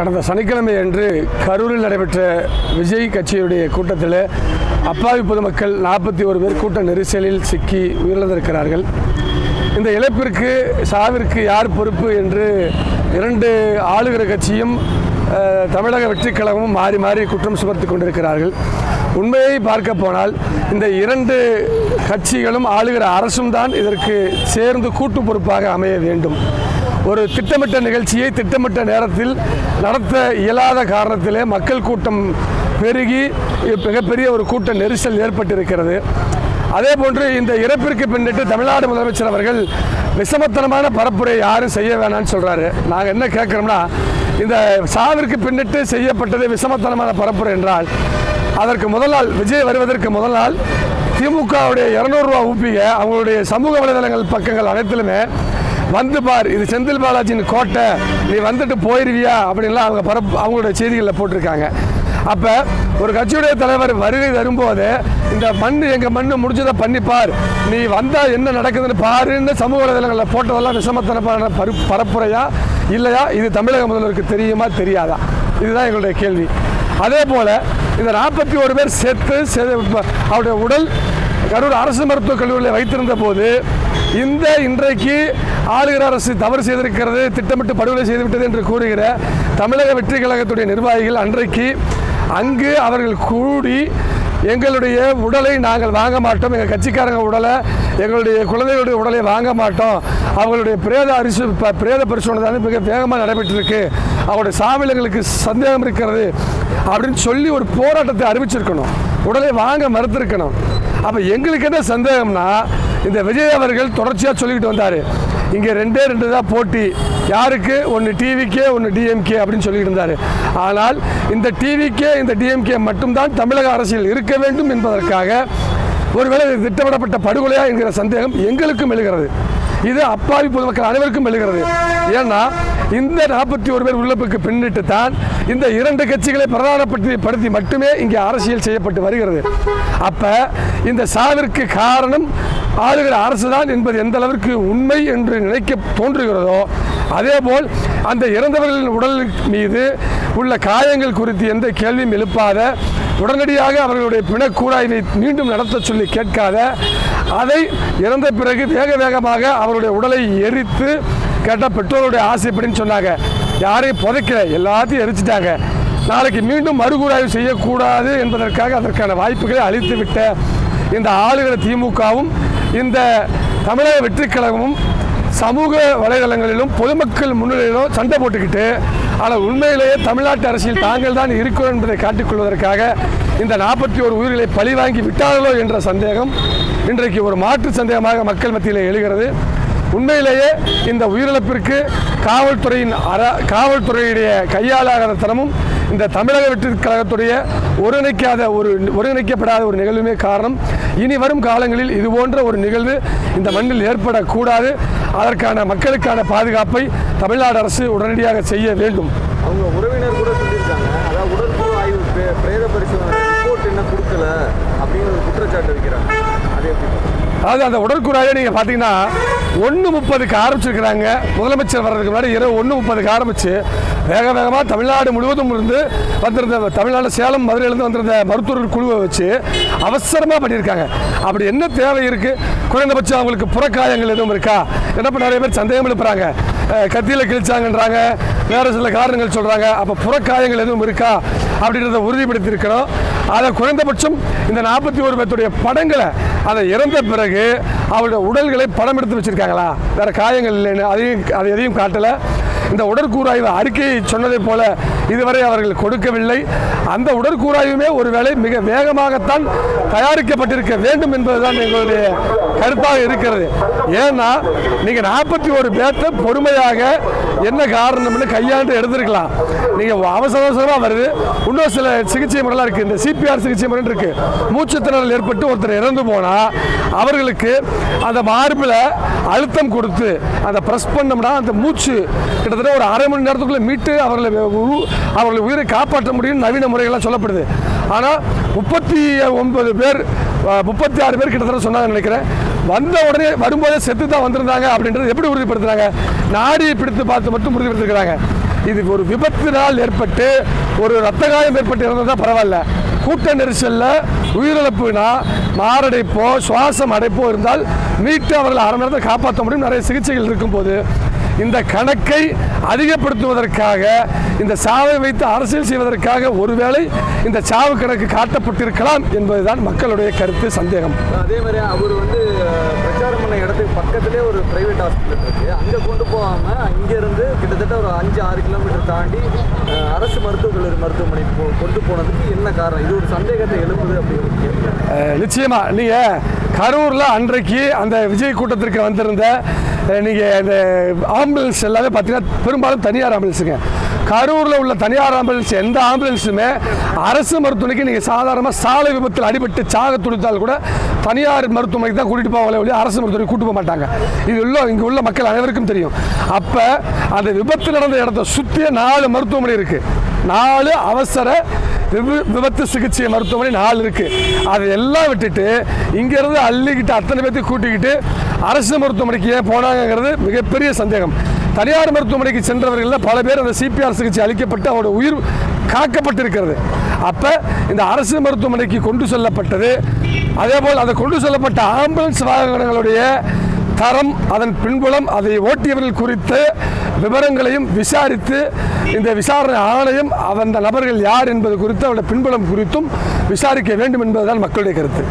கடந்த சனிக்கிழமை அன்று கரூரில் நடைபெற்ற விஜய் கட்சியுடைய கூட்டத்தில் அப்பாவி பொதுமக்கள் நாற்பத்தி ஒரு பேர் கூட்ட நெரிசலில் சிக்கி உயிரிழந்திருக்கிறார்கள். இந்த இழப்பிற்கு சாவிற்கு யார் பொறுப்பு என்று இரண்டு ஆளுகிற கட்சியும் தமிழக வெற்றிக் கழகமும் மாறி மாறி குற்றம் சுமத்தி கொண்டிருக்கிறார்கள். உண்மையை பார்க்க போனால் இந்த இரண்டு கட்சிகளும் ஆளுகிற அரசும் தான் இதற்கு சேர்ந்து கூட்டு பொறுப்பாக அமைய வேண்டும். ஒரு திட்டமிட்ட நிகழ்ச்சியை திட்டமிட்ட நேரத்தில் நடத்த இயலாத காரணத்திலே மக்கள் கூட்டம் பெருகி மிகப்பெரிய ஒரு கூட்ட நெரிசல் ஏற்பட்டிருக்கிறது. அதே போன்று இந்த இறப்பிற்கு பின்னிட்டு தமிழ்நாடு முதலமைச்சர் அவர்கள் விஷமத்தனமான பரப்புரை யாரும் செய்ய வேணாம்னு சொல்கிறாரு நாங்கள் என்ன கேட்குறோம்னா இந்த சாவிற்கு பின்னிட்டு செய்யப்பட்டது விஷமத்தனமான பரப்புரை என்றால் அதற்கு முதல் நாள் விஜய் வருவதற்கு முதல் நாள் திமுகவுடைய இரநூறுவா ஊப்பிக அவங்களுடைய சமூக வலைதளங்கள் பக்கங்கள் அனைத்திலுமே வந்து பார் இது செந்தில் பாலாஜியின் கோட்டை. நீ வந்துட்டு போயிருவியா? அப்படின்லாம் அவங்க பரப் அவங்களுடைய செய்திகளில் போட்டிருக்காங்க. அப்போ ஒரு கட்சியுடைய தலைவர் வருகை தரும்போது இந்த மண் எங்கள் மண் முடிஞ்சதை பண்ணிப்பார் நீ வந்தால் என்ன நடக்குதுன்னு பாருன்னு சமூக வலைதளங்களில் போட்டதெல்லாம் விஷமத்தனப்பான பரு பரப்புரையா? இல்லையா? இது தமிழக முதல்வருக்கு தெரியுமா? தெரியாதா? இதுதான் எங்களுடைய கேள்வி. அதே போல் இந்த நாற்பத்தி ஒரு பேர் செத்து செ- அவருடைய உடல் கரூர் அரசு மருத்துவக் கல்லூரியில் வைத்திருந்த போது இந்த இன்றைக்கு ஆளுகிற அரசு தவறு செய்திருக்கிறது திட்டமிட்டு படுகொலை செய்துவிட்டது என்று கூறுகிற தமிழக வெற்றி கழகத்துடைய நிர்வாகிகள் அன்றைக்கு அங்கு அவர்கள் கூடி எங்களுடைய உடலை நாங்கள் வாங்க மாட்டோம் எங்கள் கட்சிக்காரங்க உடலை எங்களுடைய குழந்தைகளுடைய உடலை வாங்க மாட்டோம். அவங்களுடைய பிரேத அரிசி ப- பிரேத பரிசோதனை தான் மிக வேகமாக நடைபெற்றிருக்கு. அவருடைய சாமிலங்களுக்கு சந்தேகம் இருக்கிறது அப்படின்னு சொல்லி ஒரு போராட்டத்தை அறிவிச்சிருக்கணும். உடலை வாங்க மறுத்திருக்கணும். அப்போ எங்களுக்கு என்ன சந்தேகம்னா இந்த விஜய் அவர்கள் தொடர்ச்சியாக சொல்லிக்கிட்டு வந்தார். இங்கே ரெண்டே ரெண்டு தான் போட்டி. யாருக்கு? ஒன்று டிவிக்கே ஒன்று டிஎம்கே அப்படின்னு சொல்லிட்டு இருந்தார். ஆனால் இந்த டிவிக்கே இந்த டிஎம்கே மட்டும்தான் தமிழக அரசியல் இருக்க வேண்டும் என்பதற்காக ஒருவேளை திட்டமிடப்பட்ட படுகொலையா என்கிற சந்தேகம் எங்களுக்கும் எழுகிறது. இது அப்பாவி பொதுமக்கள் அனைவருக்கும் எழுகிறது. ஏன்னா இந்த நாற்பத்தி ஒரு பேர் உள்ளப்புக்கு பின்னிட்டு தான் இந்த இரண்டு கட்சிகளை பிரதானப்படுத்தி படுத்தி மட்டுமே இங்கே அரசியல் செய்யப்பட்டு வருகிறது. அப்ப இந்த சாவிற்கு காரணம் ஆளுகிற அரசு தான் என்பது எந்த அளவிற்கு உண்மை என்று நினைக்க தோன்றுகிறதோ அதேபோல் அந்த இறந்தவர்களின் உடல் மீது உள்ள காயங்கள் குறித்து எந்த கேள்வியும் எழுப்பாத உடனடியாக அவர்களுடைய பிணக்கூடாய்வை மீண்டும் நடத்த சொல்லி கேட்காத அதை இறந்த பிறகு வேக வேகமாக அவருடைய உடலை எரித்து கேட்டால் பெற்றோருடைய ஆசைப்படின்னு சொன்னாங்க. யாரையும் புதைக்கல எல்லாத்தையும் எரிச்சிட்டாங்க. நாளைக்கு மீண்டும் மறுகூராய்வு செய்யக்கூடாது என்பதற்காக அதற்கான வாய்ப்புகளை அளித்து விட்ட இந்த ஆளுகிற திமுகவும் இந்த தமிழக வெற்றிக் கழகமும் சமூக வலைதளங்களிலும் பொதுமக்கள் முன்னிலையிலும் சண்டை போட்டுக்கிட்டு ஆனால் உண்மையிலேயே தமிழ்நாட்டு அரசியல் தாங்கள் தான் இருக்கிறோம் என்பதை காட்டிக்கொள்வதற்காக இந்த நாற்பத்தி ஒரு உயிர்களை பழிவாங்கி விட்டார்களோ என்ற சந்தேகம் இன்றைக்கு ஒரு மாற்று சந்தேகமாக மக்கள் மத்தியில் எழுகிறது. உண்மையிலேயே இந்த உயிரிழப்பிற்கு காவல்துறையின் அற காவல்துறையுடைய கையாளாத தனமும் இந்த தமிழக வெற்றி கழகத்துடைய ஒருங்கிணைக்காத ஒரு ஒருங்கிணைக்கப்படாத ஒரு நிகழ்வுமே காரணம். இனி வரும் காலங்களில் இது போன்ற ஒரு நிகழ்வு இந்த மண்ணில் ஏற்படக்கூடாது. அதற்கான மக்களுக்கான பாதுகாப்பை தமிழ்நாடு அரசு உடனடியாக செய்ய வேண்டும். அவங்க உறவினர் கூட சொல்லியிருக்காங்க. அதாவது உடற்குழு ஆய்வு பிரே- பிரேத பரிசோதனை ரிப்போர்ட் என்ன கொடுக்கல அப்படிங்கிற ஒரு குற்றச்சாட்டு வைக்கிறாங்க. அது எப்படி அதாவது அந்த உடற்கூறாயை நீங்கள் பார்த்தீங்கன்னா ஒன்று முப்பதுக்கு ஆரம்பிச்சிருக்கிறாங்க. முதலமைச்சர் வர்றதுக்கு முன்னாடி இரவு ஒன்று முப்பதுக்கு ஆரம்பித்து வேக வேகமாக தமிழ்நாடு முழுவதும் இருந்து வந்திருந்த தமிழ்நாடு சேலம் மதுரையிலேருந்து வந்திருந்த மருத்துவர் குழுவை வச்சு அவசரமாக பண்ணியிருக்காங்க. அப்படி என்ன தேவை இருக்குது குறைந்தபட்சம் அவங்களுக்கு புறக்காயங்கள் எதுவும் இருக்கா? என்ன நிறைய பேர் சந்தேகம் எழுப்புறாங்க. கத்தியில் கிழிச்சாங்கன்றாங்க. வேறு சில காரணங்கள் சொல்கிறாங்க அப்போ புறக்காயங்கள் எதுவும் இருக்கா? அப்படின்றத உறுதிப்படுத்தியிருக்கிறோம் அதை குறைந்தபட்சம் இந்த நாற்பத்தி ஒரு பேர்த்துடைய படங்களை அதை இறந்த பிறகு அவருடைய உடல்களை படம் எடுத்து வச்சிருக்காங்களா? வேறு காயங்கள் இல்லைன்னு அதையும் அதை எதையும் காட்டலை. இந்த உடற்கூறாய்வு அறிக்கையை சொன்னதைப் போல இதுவரை அவர்கள் கொடுக்கவில்லை. அந்த உடற்கூறாய்வுமே ஒருவேளை மிக வேகமாகத்தான் தயாரிக்கப்பட்டிருக்க வேண்டும் என்பதுதான் எங்களுடைய கருத்தாக இருக்கிறது. ஏன்னா நீங்கள் நாற்பத்தி ஒரு பேர்த்த பொறுமையாக என்ன காரணம்னு கையாண்டு எடுத்திருக்கலாம். நீங்கள் அவசர அவசரமாக வருது. இன்னும் சில சிகிச்சை முறைலாம் இருக்குது இந்த சிபிஆர் சிகிச்சை முறைன்னு இருக்குது மூச்சுத்திணறல் ஏற்பட்டு ஒருத்தர் இறந்து போனால் அவர்களுக்கு அந்த மார்பில் அழுத்தம் கொடுத்து அந்த ப்ரெஸ் பண்ணோம்னா அந்த மூச்சு கிட்டத்தட்ட ஒரு அரை மணி நேரத்துக்குள்ளே மீட்டு அவர்களை உ- அவர்களை உயிரை காப்பாற்ற முடியும்னு நவீன முறைகள்லாம் சொல்லப்படுது. ஆனால் முப்பத்தி ஒன்பது பேர் முப்பத்தி ஆறு பேர் கிட்டத்தட்ட சொன்னாங்கன்னு நினைக்கிறேன். வந்த உடனே வரும்போதே செத்து தான் வந்திருந்தாங்க அப்படின்றது எப்படி உறுதிப்படுத்துகிறாங்க நாடியை பிடித்து பார்த்து மட்டும் உறுதிப்படுத்திருக்கிறாங்க. இது ஒரு விபத்தினால் ஏற்பட்டு ஒரு ரத்த காயம் ஏற்பட்டு இருந்ததா பரவாயில்ல. கூட்ட நெரிசலில் உயிரிழப்புனா மாரடைப்போ சுவாசம் அடைப்போ இருந்தால் மீட்டு அவர்களை அரை நேரத்தை காப்பாற்ற முடியும். நிறைய சிகிச்சைகள் இருக்கும்போது. இந்த கணக்கை அதிகப்படுத்துவதற்காக இந்த சாவை வைத்து அரசியல் செய்வதற்காக ஒருவேளை இந்த சாவு கணக்கு காட்டப்பட்டிருக்கலாம் என்பதுதான் மக்களுடைய கருத்து சந்தேகம். அதே மாதிரி அவர் வந்து பண்ண பக்கத்திலே ஒரு பிரைவேட் ஹாஸ்பிட்டல் இருக்குது அங்கே கொண்டு போகாமல் இங்கேருந்து கிட்டத்தட்ட ஒரு அஞ்சு ஆறு கிலோமீட்டர் தாண்டி அரசு மருத்துவக் கல்லூரி மருத்துவமனை போ கொண்டு போனதுக்கு என்ன காரணம்? இது ஒரு சந்தேகத்தை எழுப்புது அப்படின்னு நிச்சயமாக நீங்கள் கரூரில் அன்றைக்கு அந்த விஜய் கூட்டத்திற்கு வந்திருந்த நீங்கள் அந்த இந்த ஆம்புலன்ஸ் எல்லாமே பார்த்தீங்கன்னா பெரும்பாலும் தனியார் ஆம்புலன்ஸுங்க கரூரில் உள்ள தனியார் ஆம்புலன்ஸ் எந்த ஆம்புலன்ஸுமே அரசு மருத்துவமனைக்கு நீங்கள் சாதாரணமாக சாலை விபத்தில் அடிபட்டு சாக துடித்தால் கூட தனியார் மருத்துவமனைக்கு தான் கூட்டிகிட்டு போவாங்களே ஒழிய அரசு மருத்துவமனைக்கு கூட்டு போக மாட்டாங்க. இது உள்ள இங்கே உள்ள மக்கள் அனைவருக்கும் தெரியும். அப்போ அந்த விபத்து நடந்த இடத்த சுற்றிய நாலு மருத்துவமனை இருக்குது நாலு அவசர விப- விபத்து சிகிச்சை மருத்துவமனை நாலு இருக்கு. அது எல்லாம் விட்டுட்டு இங்கேருந்து அள்ளிக்கிட்டு அத்தனை பேர்த்தையும் கூட்டிக்கிட்டு அரசு மருத்துவமனைக்கு ஏன் போனாங்கங்கிறது மிகப்பெரிய சந்தேகம். தனியார் மருத்துவமனைக்கு சென்றவர்களில் பல பேர் அந்த சிபிஆர் சிகிச்சை அளிக்கப்பட்டு அவருடைய உயிர் காக்கப்பட்டிருக்கிறது. அப்போ இந்த அரசு மருத்துவமனைக்கு கொண்டு செல்லப்பட்டது. அதேபோல் அதை கொண்டு செல்லப்பட்ட ஆம்புலன்ஸ் வாகனங்களுடைய தரம் அதன் பின்புலம் அதை ஓட்டியவர்கள் குறித்து விவரங்களையும் விசாரித்து இந்த விசாரணை ஆணையம் அந்த நபர்கள் யார் என்பது குறித்து அவருடைய பின்புலம் குறித்தும் விசாரிக்க வேண்டும் என்பதுதான் மக்களுடைய கருத்து.